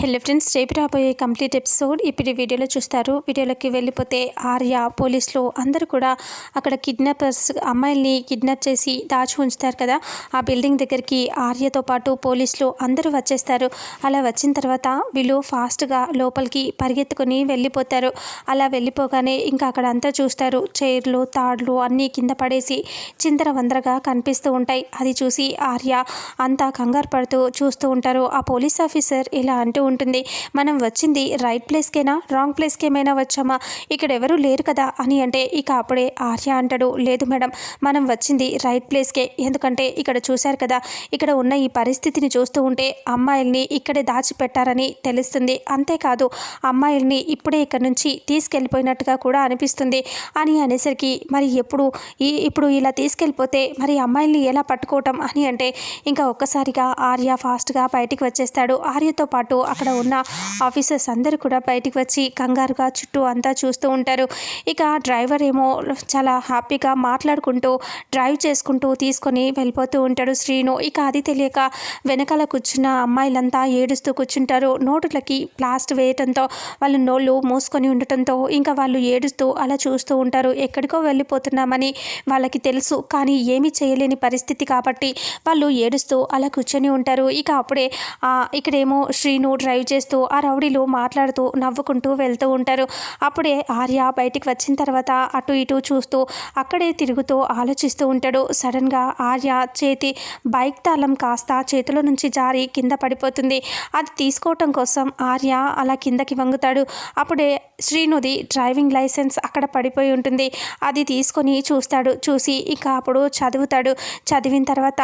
Hello friends రేపు రాబోయే complete episode ఇప్పుడు వీడియోలో చూస్తారు. వీడియోలోకి వెళ్ళిపోతే ఆర్య పోలీసులు అందరూ కూడా అక్కడ కిడ్నాపర్స్ అమ్మాయిల్ని కిడ్నాప్ చేసి దాచి ఉంచుతారు కదా. ఆ బిల్డింగ్ దగ్గరికి ఆర్యతో పాటు పోలీసులు అందరూ వచ్చేస్తారు. అలా వచ్చిన తర్వాత వీళ్ళు ఫాస్ట్గా లోపలికి పరిగెత్తుకొని వెళ్ళిపోతారు. అలా వెళ్ళిపోగానే ఇంకా అక్కడ అంతా చూస్తారు. చైర్లు తాడ్లు అన్నీ కింద పడేసి చిందర వందరగా కనిపిస్తూ ఉంటాయి. అది చూసి ఆర్య అంతా కంగారు పడుతూ చూస్తూ ఉంటారు. ఆ పోలీస్ ఆఫీసర్ ఇలా అంటూ ఉంటుంది. మనం వచ్చింది రైట్ ప్లేస్కేనా రాంగ్ ప్లేస్కి ఏమైనా వచ్చామా? ఇక్కడ ఎవరు లేరు కదా అని అంటే ఇక అప్పుడే ఆర్య అంటాడు లేదు మేడం మనం వచ్చింది రైట్ ప్లేస్కే ఎందుకంటే ఇక్కడ చూశారు కదా ఇక్కడ ఉన్న ఈ పరిస్థితిని చూస్తూ ఉంటే అమ్మాయిల్ని ఇక్కడే దాచిపెట్టారని తెలుస్తుంది. అంతేకాదు అమ్మాయిల్ని ఇప్పుడే ఇక్కడ నుంచి తీసుకెళ్ళిపోయినట్టుగా కూడా అనిపిస్తుంది అని అనేసరికి మరి ఎప్పుడు ఈ ఇప్పుడు ఇలా తీసుకెళ్ళిపోతే మరి అమ్మాయిల్ని ఎలా పట్టుకోవటం? అని అంటే ఇంకా ఒక్కసారిగా ఆర్య ఫాస్ట్గా బయటికి వచ్చేస్తాడు. ఆర్యతో పాటు అక్కడ ఉన్న ఆఫీసర్స్ అందరూ కూడా బయటికి వచ్చి కంగారుగా చుట్టూ అంతా చూస్తూ ఉంటారు. ఇక డ్రైవర్ ఏమో చాలా హ్యాపీగా మాట్లాడుకుంటూ డ్రైవ్ చేసుకుంటూ తీసుకొని వెళ్ళిపోతూ ఉంటాడు శ్రీను. ఇక అది తెలియక వెనకాల కూర్చున్న అమ్మాయిలంతా ఏడుస్తూ కూర్చుంటారు. నోటులకి ప్లాస్ట్ వేయటంతో వాళ్ళు నోళ్ళు మూసుకొని ఉండటంతో ఇంకా వాళ్ళు ఏడుస్తూ అలా చూస్తూ ఉంటారు. ఎక్కడికో వెళ్ళిపోతున్నామని వాళ్ళకి తెలుసు కానీ ఏమీ చేయలేని పరిస్థితి కాబట్టి వాళ్ళు ఏడుస్తూ అలా కూర్చొని ఉంటారు. ఇక అప్పుడే ఇక్కడేమో శ్రీను డ్రైవ్ చేస్తూ ఆ రౌడీలు మాట్లాడుతూ నవ్వుకుంటూ వెళ్తూ ఉంటారు. అప్పుడే ఆర్య బయటికి వచ్చిన తర్వాత అటు ఇటు చూస్తూ అక్కడే తిరుగుతూ ఆలోచిస్తూ ఉంటాడు. సడన్గా ఆర్య చేతి బైక్ తాళం కాస్త చేతిలో నుంచి జారి కింద పడిపోతుంది. అది తీసుకోవటం కోసం ఆర్య అలా కిందకి వంగుతాడు. అప్పుడే శ్రీనుది డ్రైవింగ్ లైసెన్స్ అక్కడ పడిపోయి ఉంటుంది. అది తీసుకొని చూస్తాడు. చూసి ఇక అప్పుడు చదువుతాడు. చదివిన తర్వాత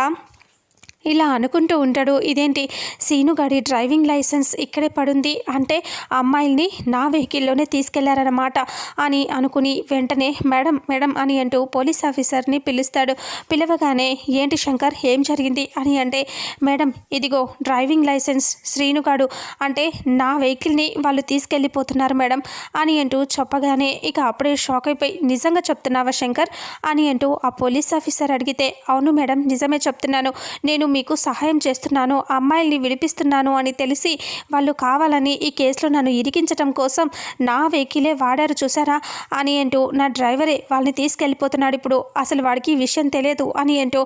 ఇలా అనుకుంటూ ఉంటాడు ఇదేంటి? సీనుగాడి డ్రైవింగ్ లైసెన్స్ ఇక్కడే పడుంది. అంటే అమ్మాయిల్ని నా వెహికల్లోనే తీసుకెళ్ళారన్నమాట అని అనుకుని వెంటనే మేడం మేడం అని అంటూ పోలీస్ ఆఫీసర్ని పిలుస్తాడు. పిలవగానే ఏంటి శంకర్ ఏం జరిగింది? అని అంటే మేడం ఇదిగో డ్రైవింగ్ లైసెన్స్ శ్రీనుగాడు అంటే నా వెహికల్ని వాళ్ళు తీసుకెళ్ళిపోతున్నారు మేడం అని అంటూ చెప్పగానే ఇక అప్పుడే షాక్ అయిపోయి నిజంగా చెప్తున్నావా శంకర్? అని అంటూ ఆ పోలీస్ ఆఫీసర్ అడిగితే అవును మేడం నిజమే చెప్తున్నాను. నేను మీకు సహాయం చేస్తున్నాను అమ్మాయిల్ని విడిపిస్తున్నాను అని తెలిసి వాళ్ళు కావాలని ఈ కేసులో నన్ను ఇరికించటం కోసం నా వెహికలే వాడారు చూసారా? అని అంటూ నా డ్రైవరే వాళ్ళని తీసుకెళ్ళిపోతున్నాడు ఇప్పుడు. అసలు వాడికి విషయం తెలియదు అని అంటూ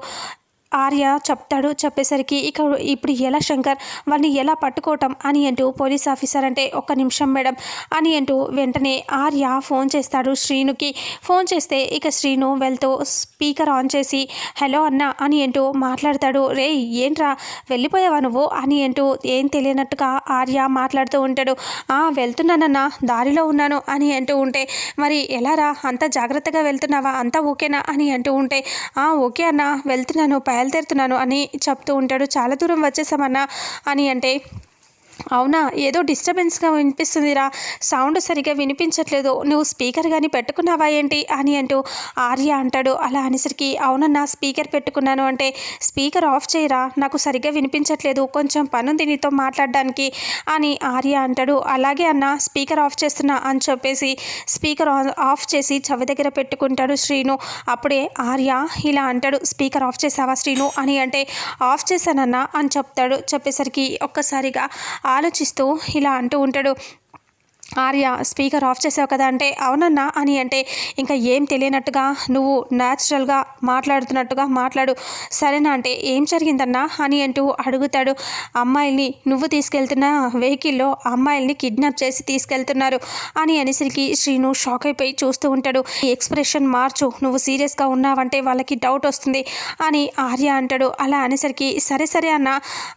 ఆర్య చెప్తాడు చెప్పేసరికి ఇక ఇప్పుడు ఎలా శంకర్ వాళ్ళని ఎలా పట్టుకోవటం అని అంటూ పోలీస్ ఆఫీసర్ అంటే ఒక్క నిమిషం మేడం అని అంటూ వెంటనే ఆర్య ఫోన్ చేస్తాడు శ్రీనుకి. ఫోన్ చేస్తే ఇక శ్రీను వెళ్తూ స్పీకర్ ఆన్ చేసి హలో అన్న అని అంటూ మాట్లాడతాడు. రే ఏంట్రా? వెళ్ళిపోయావా నువ్వు? అని అంటూ ఏం తెలియనట్టుగా ఆర్య మాట్లాడుతూ ఉంటాడు. "ఆ, వెళ్తున్నానన్నా దారిలో ఉన్నాను అని అంటూ ఉంటే మరి ఎలా రా? అంత జాగ్రత్తగా వెళ్తున్నావా? అంతా ఓకేనా? అని అంటూ ఉంటే "ఆ, ఓకే అన్న వెళ్తున్నాను బయలుదేరుతున్నాను అని చెప్తూ ఉంటాడు. చాలా దూరం వచ్చేసామన్నా అని అంటే అవునా? ఏదో డిస్టర్బెన్స్గా వినిపిస్తుందిరా. సౌండ్ సరిగా వినిపించట్లేదు. నువ్వు స్పీకర్ కానీ పెట్టుకున్నావా ఏంటి? అని అంటూ ఆర్య అంటాడు. అలా అనేసరికి అవునన్నా స్పీకర్ పెట్టుకున్నాను అంటే స్పీకర్ ఆఫ్ చేయరా? నాకు సరిగ్గా వినిపించట్లేదు. కొంచెం పనుంది నీతో మాట్లాడడానికి అని ఆర్య అంటాడు. అలాగే అన్న స్పీకర్ ఆఫ్ చేస్తున్నా అని చెప్పేసి స్పీకర్ ఆఫ్ చేసి చెవి దగ్గర పెట్టుకుంటాడు శ్రీను. అప్పుడే ఆర్య ఇలా అంటాడు స్పీకర్ ఆఫ్ చేసావా శ్రీను? అని అంటే ఆఫ్ చేశానన్నా అని చెప్తాడు. చెప్పేసరికి ఒక్కసారిగా ఆలోచిస్తూ ఇలా అంటూ ఉంటాడు. ఆర్య స్పీకర్ ఆఫ్ చేసావు కదా అంటే అవునన్నా అని అంటే ఇంకా ఏం తెలియనట్టుగా నువ్వు న్యాచురల్గా మాట్లాడుతున్నట్టుగా మాట్లాడు. సరేనా అంటే ఏం జరిగిందన్నా అని అంటూ అడుగుతాడు. అమ్మాయిల్ని నువ్వు తీసుకెళ్తున్న వెహికల్లో అమ్మాయిల్ని కిడ్నాప్ చేసి తీసుకెళ్తున్నారు అని అనేసరికి శ్రీను షాక్ అయిపోయి చూస్తూ ఉంటాడు. ఎక్స్ప్రెషన్ మార్చు నువ్వు సీరియస్గా ఉన్నావంటే వాళ్ళకి డౌట్ వస్తుంది అని ఆర్య అంటాడు. అలా అనేసరికి సరే సరే అన్న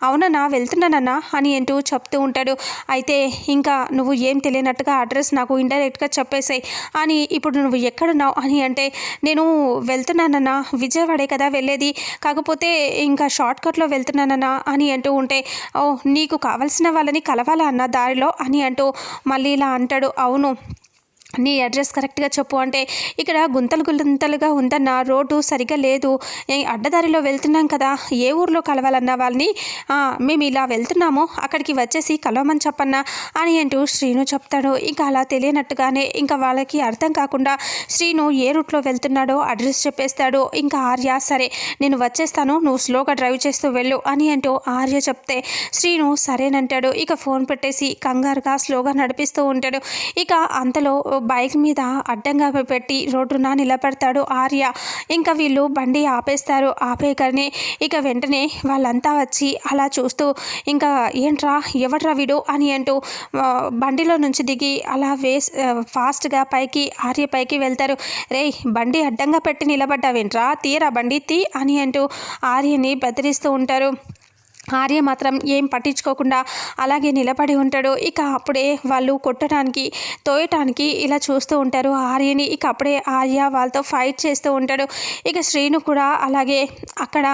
అవునన్నా వెళ్తున్నానన్నా అని అంటూ చెప్తూ ఉంటాడు. అయితే ఇంకా నువ్వు ఏం లేనట్టుగా అడ్రస్ నాకు ఇండైరెక్ట్గా చెప్పేసాయి. అని ఇప్పుడు నువ్వు ఎక్కడున్నావు అని అంటే నేను వెళ్తున్నానన్నా విజయవాడే కదా వెళ్ళేది. కాకపోతే ఇంకా షార్ట్ కట్లో వెళ్తున్నానన్నా అని అంటూ ఉంటే ఓ నీకు కావలసిన వాళ్ళని కలవాలా అన్న దారిలో అని అంటూ మళ్ళీ ఇలా అంటాడు. అవును నీ అడ్రస్ కరెక్ట్గా చెప్పు. అంటే ఇక్కడ గుంతలు గుంతలుగా ఉందన్న రోడ్డు సరిగ్గా లేదు. అడ్డదారిలో వెళ్తున్నాం కదా ఏ ఊర్లో కలవాలన్నా వాళ్ళని మేము ఇలా వెళ్తున్నాము అక్కడికి వచ్చేసి కలవమని చెప్పన్నా అని అంటూ శ్రీను చెప్తాడు. ఇంకా అలా తెలియనట్టుగానే ఇంకా వాళ్ళకి అర్థం కాకుండా శ్రీను ఏ రూట్లో వెళ్తున్నాడో అడ్రస్ చెప్పేస్తాడు. ఇంకా ఆర్య సరే నేను వచ్చేస్తాను నువ్వు స్లోగా డ్రైవ్ చేస్తూ వెళ్ళు అని అంటూ ఆర్య చెప్తే శ్రీను సరేనంటాడు. ఇక ఫోన్ పెట్టేసి కంగారుగా స్లోగా నడిపిస్తూ ఉంటాడు. ఇక అంతలో బైక్ మీద అడ్డంగా పెట్టి రోడ్డున నిలబడతాడు ఆర్య. ఇంకా వీళ్ళు బండి ఆపేస్తారు. ఆపేకనే ఇక వెంటనే వాళ్ళంతా వచ్చి అలా చూస్తూ ఇంకా ఏంట్రా ఎవట్రా వీడు? అని అంటూ బండిలో నుంచి దిగి అలా వేస్ ఫాస్ట్గా పైకి ఆర్య పైకి వెళ్తారు. రేయ్ బండి అడ్డంగా పెట్టి నిలబడ్డావేంట్రా? తీయరా బండి తీ అని అంటూ ఆర్యని బెదిరిస్తూ ఉంటారు. ఆర్య మాత్రం ఏం పట్టించుకోకుండా అలాగే నిలబడి ఉంటాడు. ఇక అప్పుడే వాళ్ళు కొట్టడానికి తోయటానికి ఇలా చూస్తూ ఉంటారు. ఆర్యని ఇక అప్పుడే ఆర్య వాళ్ళతో ఫైట్ చేస్తూ ఉంటాడు. ఇక శ్రీను కూడా అలాగే అక్కడ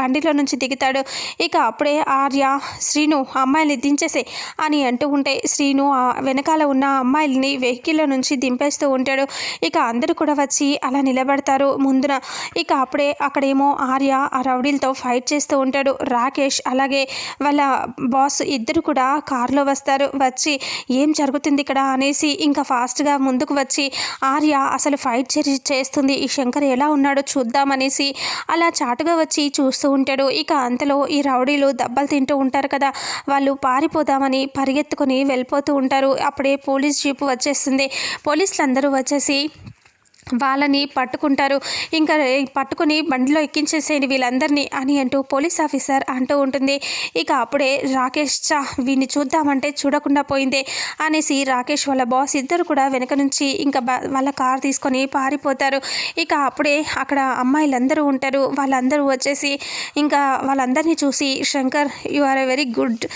బండిలో నుంచి దిగుతాడు. ఇక అప్పుడే ఆర్య శ్రీను అమ్మాయిని దించేసే అని అంటూ ఉంటే శ్రీను ఆ వెనకాల ఉన్న అమ్మాయిల్ని వెహికల్లో నుంచి దింపేస్తూ ఉంటాడు. ఇక అందరూ కూడా వచ్చి అలా నిలబడతారు ముందున. ఇక అప్పుడే అక్కడేమో ఆర్య ఆ రౌడీలతో ఫైట్ చేస్తూ ఉంటాడు. రాకేష్ అలాగే వాళ్ళ బాస్ ఇద్దరు కూడా కారులో వస్తారు. వచ్చి ఏం జరుగుతుంది ఇక్కడ అనేసి ఇంకా ఫాస్ట్గా ముందుకు వచ్చి ఆర్య అసలు ఫైట్ చే- చేస్తుంది. ఈ శంకర్ ఎలా ఉన్నాడో చూద్దామనేసి అలా చాటుగా వచ్చి చూస్తూ ఉంటాడు. ఇక అంతలో ఈ రౌడీలు దెబ్బలు తింటూ ఉంటారు కదా. వాళ్ళు పారిపోదామని పరిగెత్తుకొని వెళ్ళిపోతూ ఉంటారు. అప్పుడే పోలీస్ జీపు వచ్చేస్తుంది. పోలీసులు అందరూ వచ్చేసి వాళ్ళని పట్టుకుంటారు. ఇంకా పట్టుకుని బండిలో ఎక్కించేసేయండి వీళ్ళందరినీ అని అంటూ పోలీస్ ఆఫీసర్ అంటూ ఉంటుంది. ఇక అప్పుడే రాకేష్ చా వీడిని చూద్దామంటే చూడకుండా పోయిందే అనేసి రాకేష్ వాళ్ళ బాస్ ఇద్దరు కూడా వెనక నుంచి ఇంకా వాళ్ళ కార్ తీసుకొని పారిపోతారు. ఇక అప్పుడే అక్కడ అమ్మాయిలందరూ ఉంటారు. వాళ్ళందరూ వచ్చేసి ఇంకా వాళ్ళందరినీ చూసి Shankar you are a very good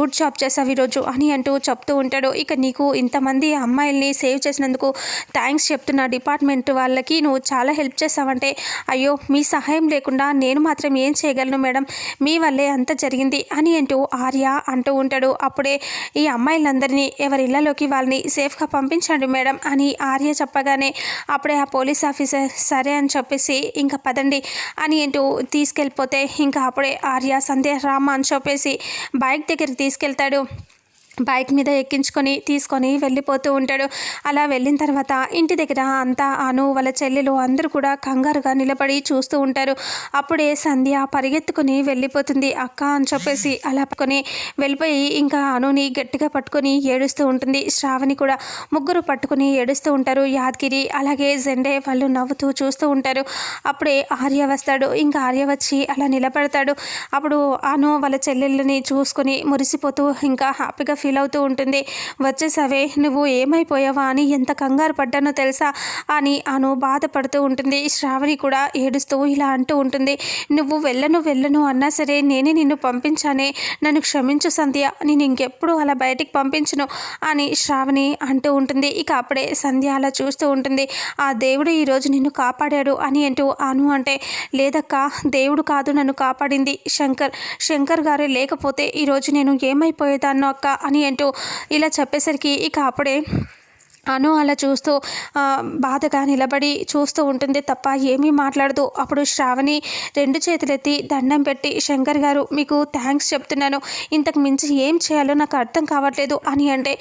good job చేసావు ఈరోజు అని అంటూ చెప్తూ ఉంటాడు. ఇక నీకు ఇంతమంది అమ్మాయిల్ని సేవ్ చేసినందుకు థ్యాంక్స్ చెప్తున్నాడు. డిపార్ట్మెంట్ వాళ్ళకి నువ్వు చాలా హెల్ప్ చేసావంటే అయ్యో మీ సహాయం లేకుండా నేను మాత్రం ఏం చేయగలను మేడం? మీ వల్లే అంత జరిగింది అని అంటూ ఆర్య అంటూ ఉంటాడు. అప్పుడే ఈ అమ్మాయిలందరినీ ఎవరి ఇళ్ళలోకి వాళ్ళని సేఫ్గా పంపించండి మేడం అని ఆర్య చెప్పగానే అప్పుడే ఆ పోలీస్ ఆఫీసర్ సరే అని చెప్పేసి ఇంకా పదండి అని అంటూ తీసుకెళ్ళిపోతే ఇంకా అప్పుడే ఆర్య సంధ్య రామ అని చెప్పేసి బైక్ దగ్గరికి తీసుకెళ్తాడు. బైక్ మీద ఎక్కించుకొని తీసుకొని వెళ్ళిపోతూ ఉంటాడు. అలా వెళ్ళిన తర్వాత ఇంటి దగ్గర అంతా అను వాళ్ళ చెల్లెలు అందరూ కూడా కంగారుగా నిలబడి చూస్తూ ఉంటారు. అప్పుడే సంధ్య పరిగెత్తుకుని వెళ్ళిపోతుంది. అక్క అని చెప్పేసి అలా పట్టుకొని వెళ్ళిపోయి ఇంకా అనుని గట్టిగా పట్టుకొని ఏడుస్తూ ఉంటుంది. శ్రావణి కూడా ముగ్గురు పట్టుకుని ఏడుస్తూ ఉంటారు. యాదగిరి అలాగే జెండే వాళ్ళు నవ్వుతూ చూస్తూ ఉంటారు. అప్పుడే ఆర్య వస్తాడు. ఇంకా ఆర్య వచ్చి అలా నిలబడతాడు. అప్పుడు అను వాళ్ళ చెల్లెళ్ళని చూసుకొని మురిసిపోతూ ఇంకా హ్యాపీగా ఫీల్ ఫీల్ అవుతూ ఉంటుంది. వచ్చేసావే నువ్వు ఏమైపోయావా అని ఎంత కంగారు పడ్డానో తెలుసా? అని అను బాధపడుతూ ఉంటుంది. శ్రావణి కూడా ఏడుస్తూ ఇలా అంటూ ఉంటుంది. నువ్వు వెళ్ళను వెళ్ళను అన్నా సరే నేనే నిన్ను పంపించానే. నన్ను క్షమించు సంధ్య. నేను ఇంకెప్పుడు అలా బయటికి పంపించను అని శ్రావణి అంటూ ఉంటుంది. ఇక అప్పుడే సంధ్య అలా చూస్తూ ఉంటుంది. ఆ దేవుడు ఈరోజు నిన్ను కాపాడాడు అని అంటూ అను అంటే లేదక్క దేవుడు కాదు నన్ను కాపాడింది శంకర్. శంకర్ గారే లేకపోతే ఈరోజు నేను ఏమైపోయేదాన్నో అక్క అని అంటూ ఇలా చెప్పేసరికి ఇక అప్పుడే అను అలా చూస్తూ బాధగా నిలబడి చూస్తూ ఉంటుంది తప్ప ఏమీ మాట్లాడదు. అప్పుడు శ్రావణి రెండు చేతులెత్తి దండం పెట్టి శంకర్ గారు మీకు థ్యాంక్స్ చెప్తున్నాను. ఇంతకు మించి ఏం చేయాలో నాకు అర్థం కావట్లేదు అని అంటే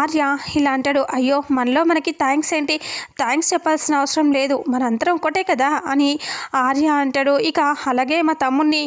ఆర్య ఇలా అంటాడు అయ్యో మనలో మనకి థ్యాంక్స్ ఏంటి? థ్యాంక్స్ చెప్పాల్సిన అవసరం లేదు. మనందరం ఒకటే కదా అని ఆర్య అంటాడు. ఇక అలాగే మా తమ్ముడిని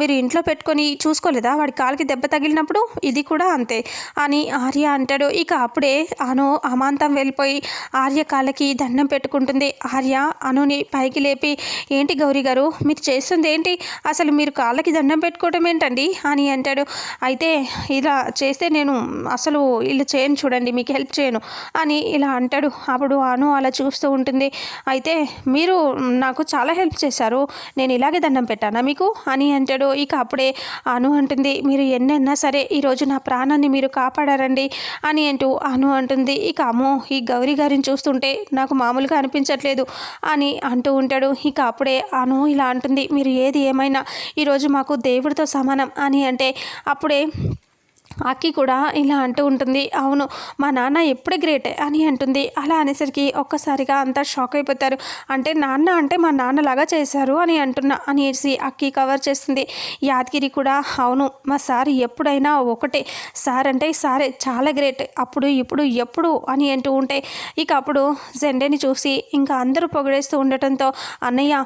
మీరు ఇంట్లో పెట్టుకొని చూసుకోలేదా? వాడి కాలికి దెబ్బ తగిలినప్పుడు ఇది కూడా అంతే అని ఆర్య అంటాడు. ఇక అప్పుడే అను అమాంతం వెళ్ళిపోయి ఆర్య కాళ్ళకి దండం పెట్టుకుంటుంది. ఆర్య అనుని పైకి లేపి ఏంటి గౌరీ గారు మీరు చేస్తుంది ఏంటి? అసలు మీరు కాళ్ళకి దండం పెట్టుకోవడం ఏంటండి? అని అంటాడు. అయితే ఇలా చేస్తే నేను అసలు ఇలా చేయను చూడండి మీకు హెల్ప్ చేయను అని ఇలా అంటాడు. అప్పుడు అను అలా చూస్తూ ఉంటుంది. అయితే మీరు నాకు చాలా హెల్ప్ చేశారు నేను ఇలాగే దండం పెట్టానా మీకు? అని అంటాడు. ఇక అప్పుడే అను అంటుంది మీరు ఎన్నైనా సరే ఈరోజు నా ప్రాణాన్ని మీరు కాపాడారండి అని అంటూ అను అంటుంది. ఇక అమ్మో ఈ గౌరీ గారిని చూస్తుంటే నాకు మామూలుగా అనిపించట్లేదు అని అంటూ ఉంటాడు. ఇక అప్పుడే అను ఇలా అంటుంది మీరు ఏది ఏమైనా ఈరోజు మాకు దేవుడితో సమానం అని అంటే అప్పుడే అక్కి కూడా ఇలా అంటూ ఉంటుంది అవును మా నాన్న ఎప్పుడే గ్రేటే అని అంటుంది. అలా అనేసరికి ఒక్కసారిగా అంతా షాక్ అయిపోతారు. అంటే నాన్న అంటే మా నాన్నలాగా చేశారు అని అంటున్నా అనేసి అక్కి కవర్ చేస్తుంది. యాదగిరి కూడా అవును మా సార్ ఎప్పుడైనా ఒకటే. సార్ అంటే సారే చాలా గ్రేట్. అప్పుడు ఇప్పుడు ఎప్పుడు అని అంటూ ఉంటే ఇక అప్పుడు జెండేని చూసి ఇంకా అందరూ పొగిడేస్తూ ఉండటంతో అన్నయ్య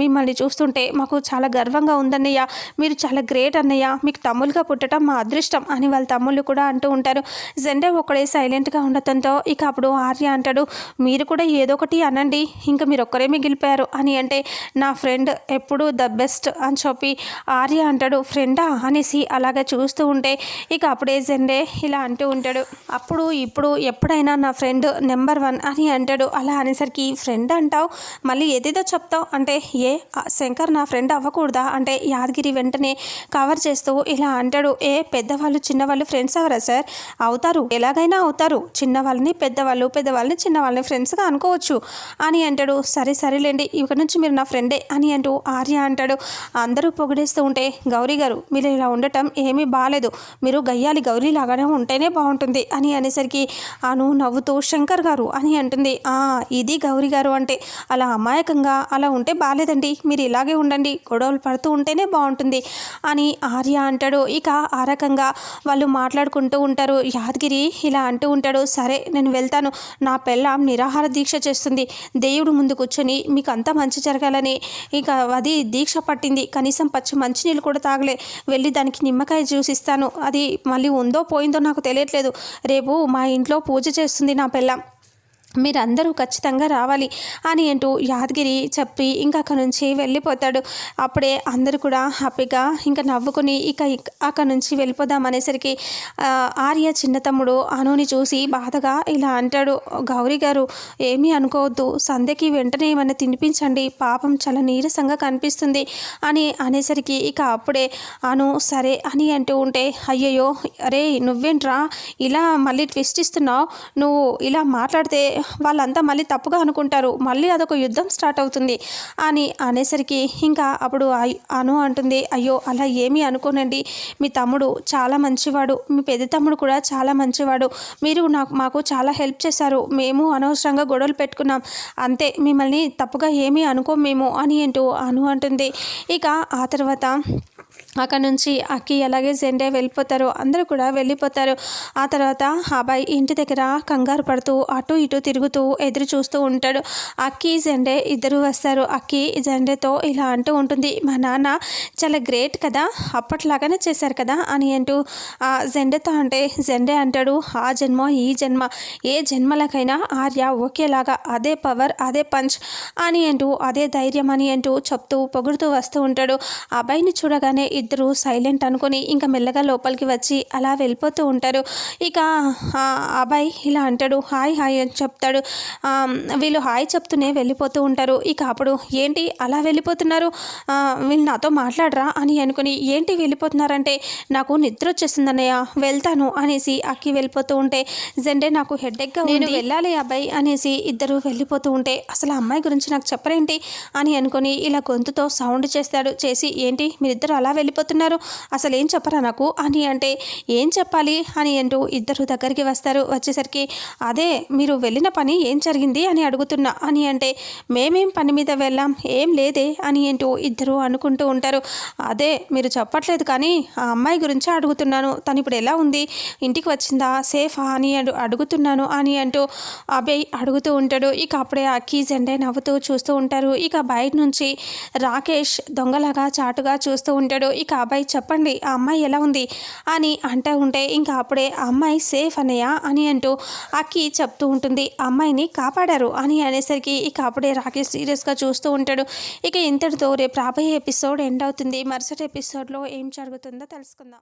మిమ్మల్ని చూస్తుంటే మాకు చాలా గర్వంగా ఉందన్నయ్య. మీరు చాలా గ్రేట్ అన్నయ్య. మీకు తమ్ములుగా పుట్టడం మా అదృష్టం అని వాళ్ళ తమ్ముళ్ళు కూడా అంటూ ఉంటారు. జెండే ఒక్కడే సైలెంట్గా ఉండటంతో ఇక అప్పుడు ఆర్య అంటాడు మీరు కూడా ఏదో ఒకటి అనండి ఇంకా మీరు ఒక్కరే మిగిలిపోయారు అని అంటే నా ఫ్రెండ్ ఎప్పుడు ద బెస్ట్ అని చెప్పి ఆర్య అంటాడు. ఫ్రెండా? అనేసి అలాగే చూస్తూ ఉంటే ఇక అప్పుడే జెండే ఇలా అంటూ ఉంటాడు. అప్పుడు ఇప్పుడు ఎప్పుడైనా నా ఫ్రెండ్ నెంబర్ వన్ అని అంటాడు. అలా అనేసరికి ఫ్రెండ్ అంటావు? మళ్ళీ ఏదేదో చెప్తావు? అంటే ఏ శంకర్ నా ఫ్రెండ్ అవ్వకూడదా? అంటే యాదగిరి వెంటనే కవర్ చేస్తూ ఇలా అంటాడు. ఏ పెద్దవాళ్ళు చిన్నవాళ్ళు ఫ్రెండ్స్ అవరా సార్ అవుతారు. ఎలాగైనా అవుతారు. చిన్నవాళ్ళని పెద్దవాళ్ళు పెద్దవాళ్ళని చిన్నవాళ్ళని ఫ్రెండ్స్గా అనుకోవచ్చు. అని అంటాడు. సరే సరేలేండి. ఇక నుంచి మీరు నా ఫ్రెండే అని అంటూ ఆర్య అంటాడు. అందరూ పొగిడేస్తూ ఉంటే గౌరీ గారు మీరు ఇలా ఉండటం ఏమీ బాగాలేదు మీరు గయ్యాలి. గౌరీ లాగానే ఉంటేనే బాగుంటుంది అని అనేసరికి అను నవ్వుతూ శంకర్ గారు అని అంటుంది. ఇది గౌరీ గారు అంటే అలా అమాయకంగా అలా ఉంటే బాగాలేదండి మీరు ఇలాగే ఉండండి. గొడవలు పడుతూ ఉంటేనే బాగుంటుంది అని ఆర్య అంటాడు. ఇక ఆ రకంగా వాళ్ళు మాట్లాడుకుంటూ ఉంటారు. యాదగిరి ఇలా అంటూ ఉంటాడు సరే నేను వెళ్తాను. నా పెళ్ళాం నిరాహార దీక్ష చేస్తుంది. దేవుడు ముందు కూర్చొని మీకు అంతా మంచి జరగాలని. ఇక అది దీక్ష పట్టింది. కనీసం పచ్చి మంచినీళ్ళు కూడా తాగలే. వెళ్ళి దానికి నిమ్మకాయ జ్యూస్ ఇస్తాను. అది మళ్ళీ ఉందో పోయిందో నాకు తెలియట్లేదు. రేపు మా ఇంట్లో పూజ చేస్తుంది నా పెళ్ళాం. మీరందరూ ఖచ్చితంగా రావాలి అని అంటూ యాదగిరి చెప్పి ఇంకా అక్కడ నుంచి వెళ్ళిపోతాడు. అప్పుడే అందరూ కూడా హ్యాపీగా ఇంకా నవ్వుకుని ఇక అక్కడ నుంచి వెళ్ళిపోదాం అనేసరికి ఆర్య చిన్న తమ్ముడు అనుని చూసి బాధగా ఇలా అంటాడు. గౌరీ గారు ఏమీ అనుకోవద్దు. సంధ్యకి వెంటనే ఏమైనా తినిపించండి. పాపం చాలా నీరసంగా కనిపిస్తుంది అని అనేసరికి ఇక అప్పుడే అను సరే అని అంటూ ఉంటే అయ్యయ్యో అరే నువ్వేంట్రా? ఇలా మళ్ళీ ట్విస్ట్ ఇస్తున్నావు. నువ్వు ఇలా మాట్లాడితే వాళ్ళంతా మళ్ళీ తప్పుగా అనుకుంటారు. మళ్ళీ అదొక యుద్ధం స్టార్ట్ అవుతుంది. అని అనేసరికి ఇంకా అప్పుడు అను అంటుంది. అయ్యో అలా ఏమీ అనుకోనండి. మీ తమ్ముడు చాలా మంచివాడు. మీ పెద్ద తమ్ముడు కూడా చాలా మంచివాడు. మీరు నాకు మాకు చాలా హెల్ప్ చేశారు. మేము అనవసరంగా గొడవలు పెట్టుకున్నాం. అంతే మిమ్మల్ని తప్పుగా ఏమీ అనుకో మేము అని అంటూ అను అంటుంది. ఇక ఆ తర్వాత అక్కడ నుంచి అక్కి అలాగే జెండే వెళ్ళిపోతారు అందరూ కూడా వెళ్ళిపోతారు. ఆ తర్వాత అబ్బాయి ఇంటి దగ్గర కంగారు పడుతూ అటు ఇటు తిరుగుతూ ఎదురు చూస్తూ ఉంటాడు. అక్కి జెండే ఇద్దరు వస్తారు. అక్కి జెండేతో ఇలా అంటూ ఉంటుంది మా నాన్న చాలా గ్రేట్ కదా అప్పట్లాగానే చేశారు కదా అని అంటూ ఆ జెండేతో అంటే జెండే అంటాడు ఆ జన్మ ఈ జన్మ ఏ జన్మలకైనా ఆర్య ఒకేలాగా అదే పవర్ అదే పంచ్ అని అంటూ అదే ధైర్యం అని అంటూ చెప్తూ పొగుడుతూ వస్తూ ఉంటాడు. అబ్బాయిని చూడగానే ఇద్దరు సైలెంట్ అనుకొని ఇంకా మెల్లగా లోపలికి వచ్చి అలా వెళ్ళిపోతూ ఉంటారు. ఇక అబ్బాయి ఇలా అంటాడు హాయ్ హాయ్ అని చెప్తాడు. వీళ్ళు హాయ్ చెప్తూనే వెళ్ళిపోతూ ఉంటారు. ఇక అప్పుడు ఏంటి అలా వెళ్ళిపోతున్నారు? వీళ్ళు నాతో మాట్లాడరా? అని అనుకుని ఏంటి వెళ్ళిపోతున్నారంటే నాకు నిద్ర వచ్చేస్తుందన్నయ్య వెళ్తాను అనేసి అక్కి వెళ్ళిపోతూ ఉంటే జెండే నాకు హెడ్ఎక్గా నేను వెళ్ళాలి అబ్బాయి అనేసి ఇద్దరు వెళ్ళిపోతూ ఉంటే అసలు అమ్మాయి గురించి నాకు చెప్పరేంటి? అని అనుకుని ఇలా గొంతుతో సౌండ్ చేస్తాడు. చేసి ఏంటి మీరిద్దరు అలా వెళ్ళి వెళ్ళిపోతున్నారు. అసలు ఏం చెప్పరా నాకు? అని అంటే ఏం చెప్పాలి? అని అంటూ ఇద్దరు దగ్గరికి వస్తారు. వచ్చేసరికి అదే మీరు వెళ్ళిన పని ఏం జరిగింది? అని అడుగుతున్నా. అని అంటే మేమేం పని మీద వెళ్ళాం? ఏం లేదే? అని అంటూ ఇద్దరు అనుకుంటూ ఉంటారు. అదే మీరు చెప్పట్లేదు కానీ ఆ అమ్మాయి గురించి అడుగుతున్నాను. తను ఇప్పుడు ఎలా ఉంది? ఇంటికి వచ్చిందా? సేఫా? అని అడుగుతున్నాను. అని అంటూ అభయ్ అడుగుతూ ఉంటాడు. ఇక అప్పుడే అక్కీ జెండే నవ్వుతూ చూస్తూ ఉంటారు. ఇక బయట నుంచి రాకేష్ దొంగలాగా చాటుగా చూస్తూ ఉంటాడు. ఇక అబ్బాయి చెప్పండి ఆ అమ్మాయి ఎలా ఉంది? అని అంటే ఉంటే ఇంకా అప్పుడే ఆ అమ్మాయి సేఫ్ అనయ్య అని అంటూ అక్కి చెప్తూ ఉంటుంది. అమ్మాయిని కాపాడారు అని అనేసరికి ఇక అప్పుడే రాకేష్ సీరియస్గా చూస్తూ ఉంటాడు. ఇక ఇంతటితో రేపు రాబోయే ఎపిసోడ్ ఎండ్ అవుతుంది. మరుసటి ఎపిసోడ్లో ఏం జరుగుతుందో తెలుసుకుందాం.